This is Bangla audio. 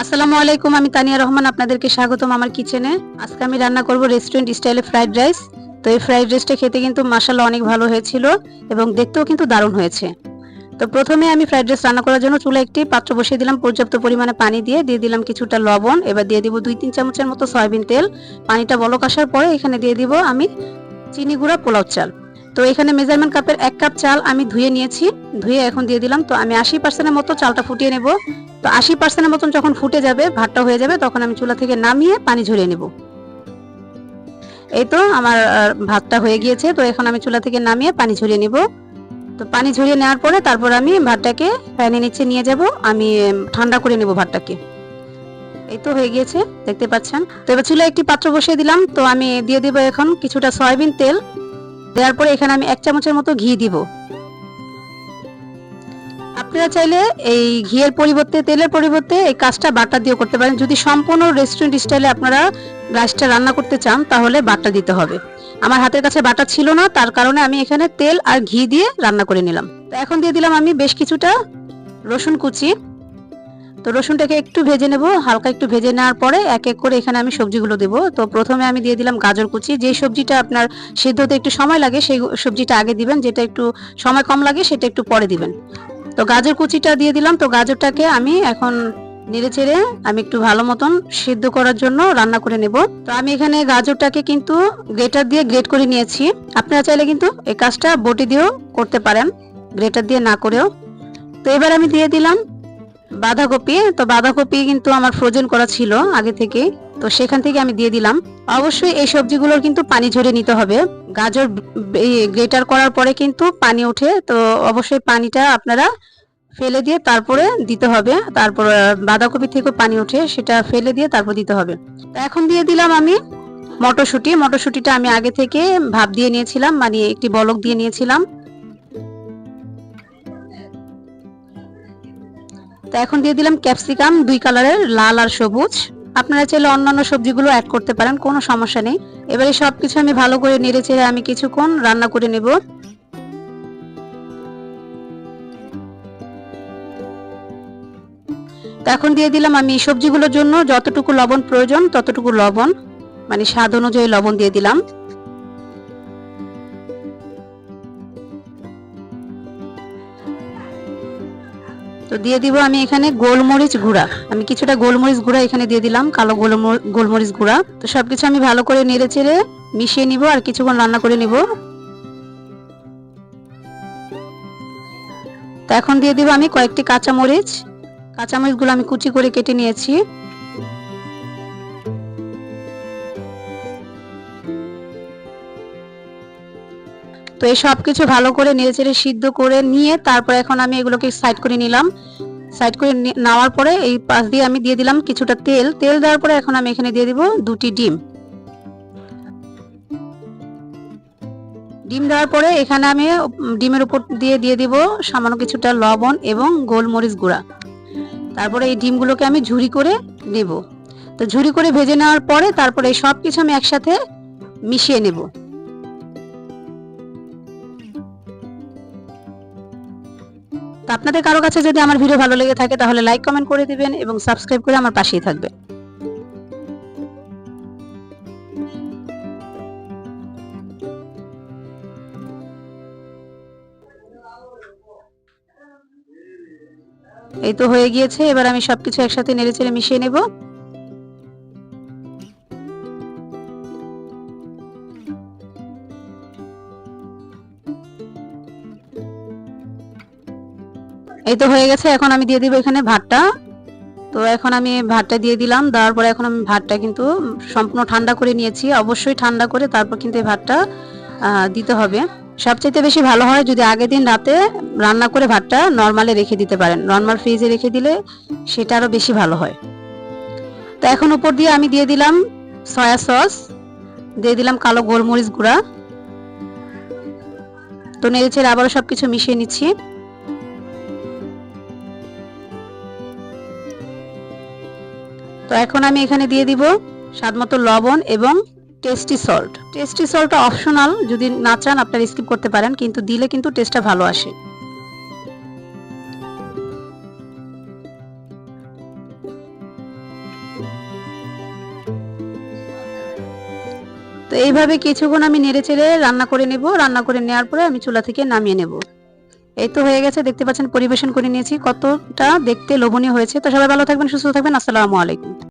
আসসালামু আলাইকুম, আমি তানিয়া রহমান, আপনাদেরকে স্বাগতম আমার কিচেনে আজকে আমি রান্না করব রেস্টুরেন্ট স্টাইলে ফ্রাইড রাইস তো এই ফ্রাইড রাইসটা খেতে কিন্তু মাসাল্লাহ অনেক ভালো হয়েছিল এবং দেখতেও কিন্তু দারুণ হয়েছে। তো প্রথমে আমি ফ্রাইড রাইস রান্না করার জন্য চুলা একটি পাত্র বসিয়ে দিলাম, পর্যাপ্ত পরিমাণে পানি দিয়ে। দিয়ে দিলাম কিছুটা লবণ, এবার দিয়ে দিব দুই তিন চামচের মতো সয়াবিন তেল। পানিটা বলক আসার পরে এখানে দিয়ে দিব আমি চিনি গুঁড়া পোলাও চাল। তো এখানে মেজারমেন্ট কাপের এক কাপ চাল আমি ধুয়ে নিয়েছি, ধুয়ে এখন দিয়ে দিলাম। তো আমি আশি পার্সেন্টের মতো চালটা ফুটিয়ে নেব। তো আশি পার্সেন্টের মতন যখন ফুটে যাবে, ভাতটা হয়ে যাবে, তখন আমি চুলা থেকে নামিয়ে পানি ঝরিয়ে নেব। এই তো আমার ভাতটা হয়ে গিয়েছে। তো এখন আমি চুলা থেকে নামিয়ে পানি ঝরিয়ে নেব। তো পানি ঝরিয়ে নেওয়ার পরে তারপর আমি ভাতটাকে ফ্যানের নিচে নিয়ে যাব। আমি ঠান্ডা করে নেব ভাতটাকে। এই তো হয়ে গিয়েছে, দেখতে পাচ্ছেন। তো এবার চুলা একটি পাত্র বসিয়ে দিলাম। তো আমি দিয়ে দেবো এখন কিছুটা সয়াবিন তেল। দেওয়ার পরে এখানে আমি এক চামচের মতো ঘি দিব। আপনারা চাইলে এই ঘিয়ের পরিবর্তে, তেলের পরিবর্তে এই কাজটা বাটা দিয়ে করতে পারেন। যদি সম্পূর্ণ রেস্টুরেন্ট স্টাইলে আপনারা রাইসটা রান্না করতে চান, তাহলে বাটা দিতে হবে। আমার হাতের কাছে বাটা ছিল না, তার কারণে আমি এখানে তেল আর ঘি দিয়ে রান্না করে নিলাম। তো এখন দিয়ে দিলাম আমি বেশ কিছুটা রসুন কুচি। তো রসুনটাকে একটু ভেজে নেব, হালকা একটু ভেজে নেওয়ার পরে এক এক করে এখানে আমি সবজিগুলো দেবো। তো প্রথমে আমি দিয়ে দিলাম গাজর কুচি। যে সবজিটা আপনার সিদ্ধ হতে একটু সময় লাগে, সেই সবজিটা আগে দিবেন, যেটা একটু সময় কম লাগে সেটা একটু পরে দিবেন। তো গাজর কুচিটা দিয়ে দিলাম। তো গাজরটাকে আমি এখন নেড়ে চেড়ে আমি একটু ভালো মতন সিদ্ধ করার জন্য রান্না করে নেব। তো আমি এখানে গাজরটাকে কিন্তু গ্রেটার দিয়ে গ্রেট করে নিয়েছি। আপনারা চাইলে কিন্তু এই কাজটা বটি দিয়েও করতে পারেন, গ্রেটার দিয়ে না করেও। তো এবার আমি দিয়ে দিলাম বাঁধাকপি, তো বাঁধাকপি কিন্তু আমার ফ্রোজেন করা ছিল আগে থেকে। তো সেখান থেকে আমি দিয়ে দিলাম। অবশ্যই এই সবজিগুলোর কিন্তু পানি ঝরে নিতে হবে। গাজর গ্রেটার করার পরে কিন্তু পানি ওঠে। তো অবশ্যই পানিটা আপনারা ফেলে দিয়ে তারপরে দিতে হবে। তারপর বাঁধাকপি থেকেও পানি ওঠে, সেটা ফেলে দিয়ে তারপর দিতে হবে। তো এখন দিয়ে দিলাম আমি মটরশুঁটি। মটরশুঁটিটা আমি আগে থেকে ভাপ দিয়ে নিয়েছিলাম মানে একটি বলক দিয়ে নিয়েছিলাম। তো এখন দিয়ে দিলাম ক্যাপসিকাম, দুই কালারের লাল আর সবুজ। আপনারা চাইলে অন্যান্য সবজিগুলো অ্যাড করতে পারেন, কোনো সমস্যা নেই। এবারে সবকিছু আমি ভালো করে নেড়ে চেড়ে আমি কিছুক্ষণ রান্না করে নেব। তো এখন দিয়ে দিলাম আমি সবজিগুলোর জন্য যতটুকু লবণ প্রয়োজন ততটুকু লবণ মানে স্বাদ অনুযায়ী লবণ দিয়ে দিলাম। তো দিয়ে দিব আমি এখানে গোলমরিচ গুঁড়া। আমি কিছুটা গোলমরিচ গুঁড়া এখানে দিয়ে দিলাম, কালো গোলমর- গোলমরিচ গুঁড়া। তো সবকিছু আমি ভালো করে নেড়ে চেড়ে মিশিয়ে নিব আর কিছুক্ষণ রান্না করে নিব। তো এখন দিয়ে দিব আমি কয়েকটি কাঁচামরিচ। কাঁচামরিচগুলো আমি কুচি করে কেটে নিয়েছি। তো এই সব কিছু ভালো করে নেড়েচেড়ে সিদ্ধ করে নিয়ে তারপর এখন আমি এগুলোকে সাইড করে নিলাম। সাইড করে নেওয়ার পরে এই পাশ দিয়ে আমি দিয়ে দিলাম কিছুটা তেল। তেল দেওয়ার পরে এখন আমি এখানে দিয়ে দিব দুটি ডিম। ডিম দেওয়ার পরে এখানে আমি ডিমের উপর দিয়ে দিয়ে দিব সামান্য কিছুটা লবণ এবং গোলমরিচ গুঁড়া। তারপরে এই ডিমগুলোকে আমি ঝুরি করে নেব। তো ঝুরি করে ভেজে নেওয়ার পরে তারপরে সব কিছু আমি একসাথে মিশিয়ে নেব। আপনাদের কারও কাছে যদি আমার ভিডিও ভালো লেগে থাকে, তাহলে লাইক কমেন্ট করে দিবেন এবং সাবস্ক্রাইব করে আমার পাশেই থাকবে এই তো হয়ে গিয়েছে, এবার আমি সবকিছু একসাথে নেড়ে চেড়ে মিশিয়ে নেব। এই তো হয়ে গেছে, এখন আমি দিয়ে দিব এখানে ভাতটা। তো এখন আমি ভাতটা দিয়ে দিলাম, দেওয়ার পরে এখন আমি ভাতটা কিন্তু সম্পূর্ণ ঠান্ডা করে নিয়েছি। অবশ্যই ঠান্ডা করে তারপর কিন্তু এই ভাতটা দিতে হবে। সবচাইতে বেশি ভালো হয় যদি আগের দিন রাতে রান্না করে ভাতটা নর্মালে রেখে দিতে পারেন। নর্মাল ফ্রিজে রেখে দিলে সেটা আরও বেশি ভালো হয়। তো এখন উপর দিয়ে আমি দিয়ে দিলাম সয়া সস, দিয়ে দিলাম কালো গোলমরিচ গুঁড়া। তো নেড়েছে আবারও সবকিছু মিশিয়ে নিচ্ছি। তো এখন আমি এখানে দিয়ে দিব স্বাদ মতো লবণ এবং টেস্টি সল্ট টেস্টি সল্টটা অপশনাল যদি না চান আপনারা স্কিপ করতে পারেন, কিন্তু দিলে কিন্তু টেস্টটা ভালো আসে। তো এইভাবে কিছুক্ষণ আমি নেড়ে চেড়ে রান্না করে নেব। রান্না করে নেওয়ার পরে আমি চুলা থেকে নামিয়ে নেব। এই তো হয়ে গেছে, দেখতে পাচ্ছেন পরিবেশন করে নিয়েছি, কতটা দেখতে লোভনীয় হয়েছে। তো সবাই ভালো থাকবেন, সুস্থ থাকবেন, আসসালামু আলাইকুম।